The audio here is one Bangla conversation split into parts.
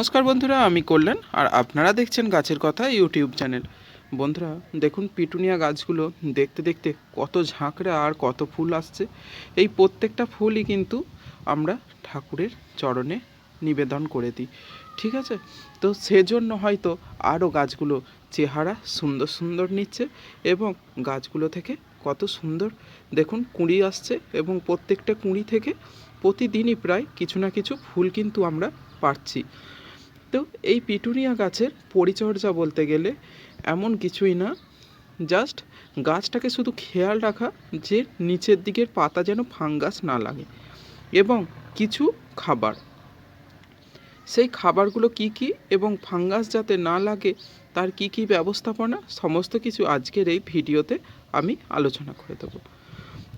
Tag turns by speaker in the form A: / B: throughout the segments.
A: নমস্কার বন্ধুরা, আমি কল্যাণ আর আপনারা দেখছেন গাছের কথা ইউটিউব চ্যানেল। বন্ধুরা, দেখুন পিটুনিয়া গাছগুলো দেখতে দেখতে কত ঝাঁকড়া আর কত ফুল আসছে। এই প্রত্যেকটা ফুলই কিন্তু আমরা ঠাকুরের চরণে নিবেদন করে দিই, ঠিক আছে? তো সেজন্য হয়তো আরও গাছগুলো চেহারা সুন্দর সুন্দর নিচ্ছে এবং গাছগুলো থেকে কত সুন্দর, দেখুন কুঁড়ি আসছে এবং প্রত্যেকটা কুঁড়ি থেকে প্রতিদিনই প্রায় কিছু না কিছু ফুল কিন্তু আমরা পাচ্ছি। তো এই পিটুনিয়া গাছের পরিচর্যা বলতে গেলে এমন কিছুই না। জাস্ট গাছটাকে শুধু খেয়াল রাখা যে নিচের দিকের পাতা যেন ফাঙ্গাস না লাগে এবং কিছু খাবার। সেই খাবারগুলো কি কি এবং ফাঙ্গাস যাতে না লাগে তার কি কি ব্যবস্থাপনা সমস্ত কিছু আজকের এই ভিডিওতে আমি আলোচনা করে দেবো।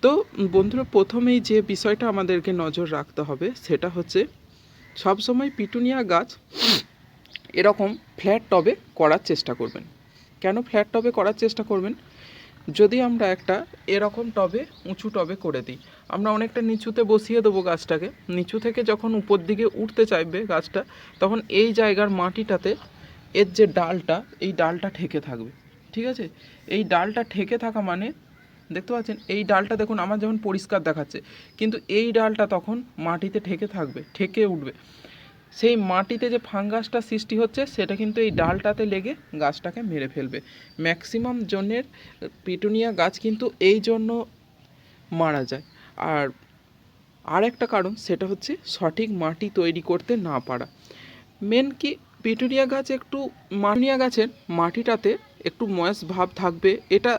A: তো বন্ধুরা, প্রথমেই যে বিষয়টা আমাদেরকে নজর রাখতে হবে সেটা হচ্ছে সবসময় পিটুনিয়া গাছ এরকম ফ্ল্যাট টবে করার চেষ্টা করবেন। কেন ফ্ল্যাট টবে করার চেষ্টা করবেন? যদি আমরা একটা এরকম টবে, উঁচু টবে করে দিই, আমরা অনেকটা নিচুতে বসিয়ে দেবো গাছটাকে। নিচু থেকে যখন উপর দিকে উঠতে চাইবে গাছটা, তখন এই জায়গার মাটিটাতে এর যে ডালটা, এই ডালটা ঠেকে থাকবে। ঠিক আছে? এই ডালটা ঠেকে থাকা মানে দেখতে পাচ্ছেন? এই ডালটা দেখুন, আমার যেমন পরিষ্কার দেখাচ্ছে, কিন্তু এই ডালটা তখন মাটিতে ঠেকে থাকবে, ঠেকে উঠবে। সেই মাটিতে যে ফাঙ্গাসটা সৃষ্টি হচ্ছে, সেটা কিন্তু এই ডালটাতে লেগে গাছটাকে মেরে ফেলবে। ম্যাক্সিমাম জনের পিটুনিয়া গাছ কিন্তু এই জন্য মারা যায়। আর আর একটা কারণ, সেটা হচ্ছে সঠিক মাটি তৈরি করতে না পারা। মেন কি, পিটুনিয়া গাছ একটু মাটুনিয়া গাছের মাটিটাতে একটু ময়েস ভাব থাকবে, এটা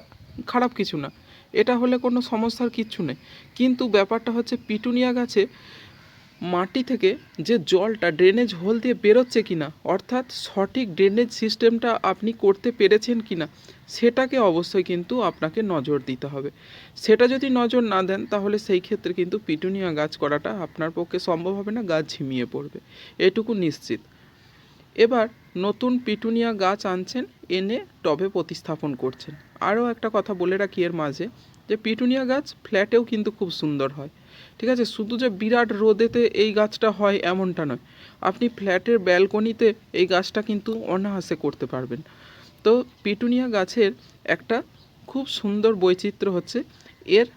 A: খারাপ কিছু না। এটা হলে কোনো সমস্যার কিচ্ছু নেই। কিন্তু ব্যাপারটা হচ্ছে পিটুনিয়া গাছে মাটি থেকে যে জলটা ড্রেনেজ হোল দিয়ে বেরোচ্ছে কিনা, অর্থাৎ সঠিক ড্রেনেজ সিস্টেমটা আপনি করতে পেরেছেন কিনা, সেটাকে অবশ্যই কিন্তু আপনাকে নজর দিতে হবে। সেটা যদি নজর না দেন, তাহলে সেই ক্ষেত্রে কিন্তু পিটুনিয়া গাছ করাটা আপনার পক্ষে সম্ভব হবে না, গাছ ঝিমিয়ে পড়বে। এটুকু নিশ্চিত। এবার নতুন পিটুনিয়া গাছ আনছেন, এনে টবে প্রতিস্থাপন করছেন। আরও একটা কথা বলে রাখি এর মাঝে। যে পিটুনিয়া গাছ ফ্ল্যাটেও কিন্তু খুব সুন্দর হয়। ঠিক আছে? শুধু যে বিরাট রোদেতে এই গাছটা হয় এমনটা নয়। আপনি ফ্ল্যাটের ব্যালকনিতে এই গাছটা কিন্তু অনাহাসে করতে পারবেন। তো পিটুনিয়া গাছের একটা খুব সুন্দর বৈচিত্র্য হচ্ছে, এর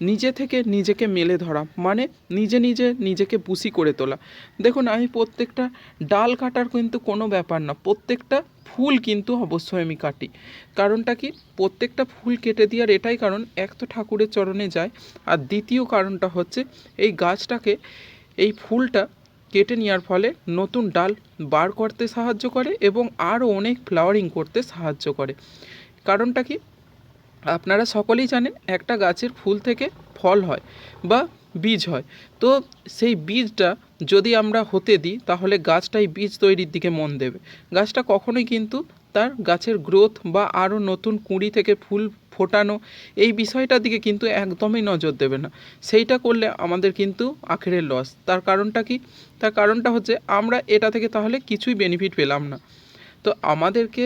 A: নিজে থেকে নিজেকে মেলে ধরা মানে নিজে নিজে নিজেকে বুসি করে তোলা। দেখুন, আমি প্রত্যেকটা ডাল কাটার কিন্তু কোনো ব্যাপার না, প্রত্যেকটা ফুল কিন্তু অবশ্যই আমি কাটি। কারণটা কি? প্রত্যেকটা ফুল কেটে দেওয়ার এটাই কারণ, এক তো ঠাকুরের চরণে যায়, আর দ্বিতীয় কারণটা হচ্ছে, এই গাছটাকে, এই ফুলটা কেটে নেওয়ার ফলে নতুন ডাল বার করতে সাহায্য করে এবং আরও অনেক ফ্লাওয়ারিং করতে সাহায্য করে। কারণটা কি? আপনারা সকলেই জানেন একটা গাছের ফুল থেকে ফল হয় বা বীজ হয়। তো সেই বীজটা যদি আমরা হতে দিই, তাহলে গাছটাই বীজ তৈরির দিকে মন দেবে। গাছটা কখনোই কিন্তু তার গাছের গ্রোথ বা আরও নতুন কুঁড়ি থেকে ফুল ফোটানো এই বিষয়টার দিকে কিন্তু একদমই নজর দেবে না। সেইটা করলে আমাদের কিন্তু আখেরের লস তার কারণটা কি? তার কারণটা হচ্ছে আমরা এটা থেকে তাহলে কিছুই বেনিফিট পেলাম না। তো আমাদেরকে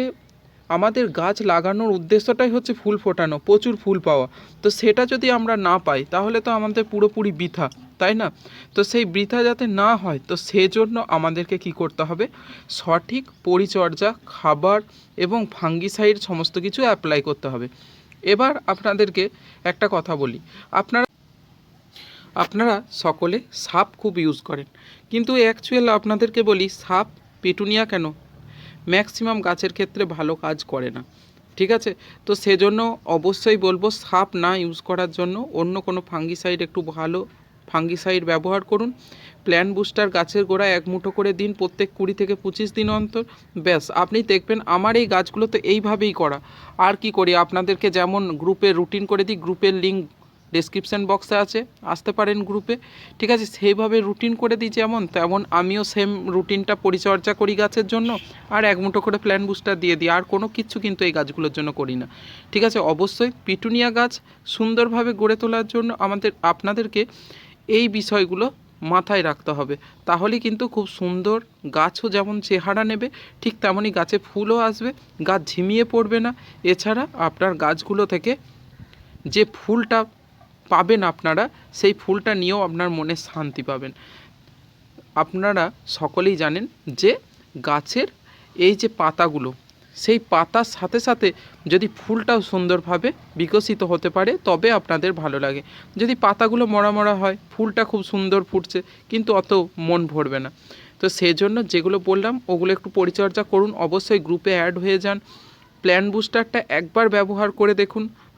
A: আমাদের গাছ লাগানোর উদ্দেশ্যটাই হচ্ছে ফুল ফোটানো, প্রচুর ফুল পাওয়া। তো সেটা যদি আমরা না পাই, তাহলে তো আমাদের পুরোপুরি বৃথা, তাই না? তো সেই বৃথা যাতে না হয়, তো সেজন্য আমাদেরকে কি করতে হবে? সঠিক পরিচর্যা, খাবার এবং ফাঙ্গিসাইড সমস্ত কিছু অ্যাপ্লাই করতে হবে। এবার আপনাদেরকে একটা কথা বলি। আপনারা আপনারা সকলে সাপ খুব ইউজ করেন। কিন্তু অ্যাকচুয়াল আপনাদেরকে বলি, সাপ, পেটুনিয়া কেন? ম্যাক্সিমাম গাছের ক্ষেত্রে ভালো কাজ করে না। ঠিক আছে? তো সেজন্য অবশ্যই বলব, সাপ না ইউজ করার জন্য অন্য কোনো ফাঙ্গিসাইড একটু ভালো ফাঙ্গিসাইড ব্যবহার করুন। প্ল্যান বুস্টার গাছের গোড়ায় এক মুঠো করে দিন, প্রত্যেক কুড়ি থেকে পঁচিশ দিন অন্তর। ব্যাস, আপনি দেখবেন আমার এই গাছগুলো তো এইভাবেই করা। আর কি করি, আপনাদেরকে যেমন গ্রুপে রুটিন করে দিই গ্রুপের লিঙ্ক ডেসক্রিপশান বক্সে আছে, আসতে পারেন গ্রুপে ঠিক আছে, সেইভাবে রুটিন করে দিই যেমন, তেমন আমিও সেম রুটিনটা পরিচর্যা করি গাছের জন্য, আর এক মুঠো করে প্ল্যান বুস্টার দিয়ে দিই, আর কোনো কিছু কিন্তু এই গাছগুলোর জন্য করি না। ঠিক আছে, অবশ্যই পিটুনিয়া গাছ সুন্দরভাবে গড়ে তোলার জন্য আমাদের, আপনাদেরকে এই বিষয়গুলো মাথায় রাখতে হবে। তাহলে কিন্তু খুব সুন্দর গাছও যেমন চেহারা নেবে, ঠিক তেমনই গাছে ফুলও আসবে, গাছ ঝিমিয়ে পড়বে না। এছাড়া আপনার গাছগুলো থেকে যে ফুলটা পাবেন আপনারা, সেই ফুলটা নিয়েও আপনার মনে শান্তি পাবেন। আপনারা সকলেই জানেন যে গাছের এই যে পাতাগুলো, সেই পাতার সাথে সাথে যদি ফুলটাও সুন্দরভাবে বিকশিত হতে পারে, তবে আপনাদের ভালো লাগে। যদি পাতাগুলো মরা মরা হয়, ফুলটা খুব সুন্দর ফুটছে, কিন্তু অত মন ভরবে না। তো সেই জন্য যেগুলো বললাম, ওগুলো একটু পরিচর্যা করুন। অবশ্যই গ্রুপে অ্যাড হয়ে যান। প্ল্যান বুস্টারটা একবার ব্যবহার করে দেখুন।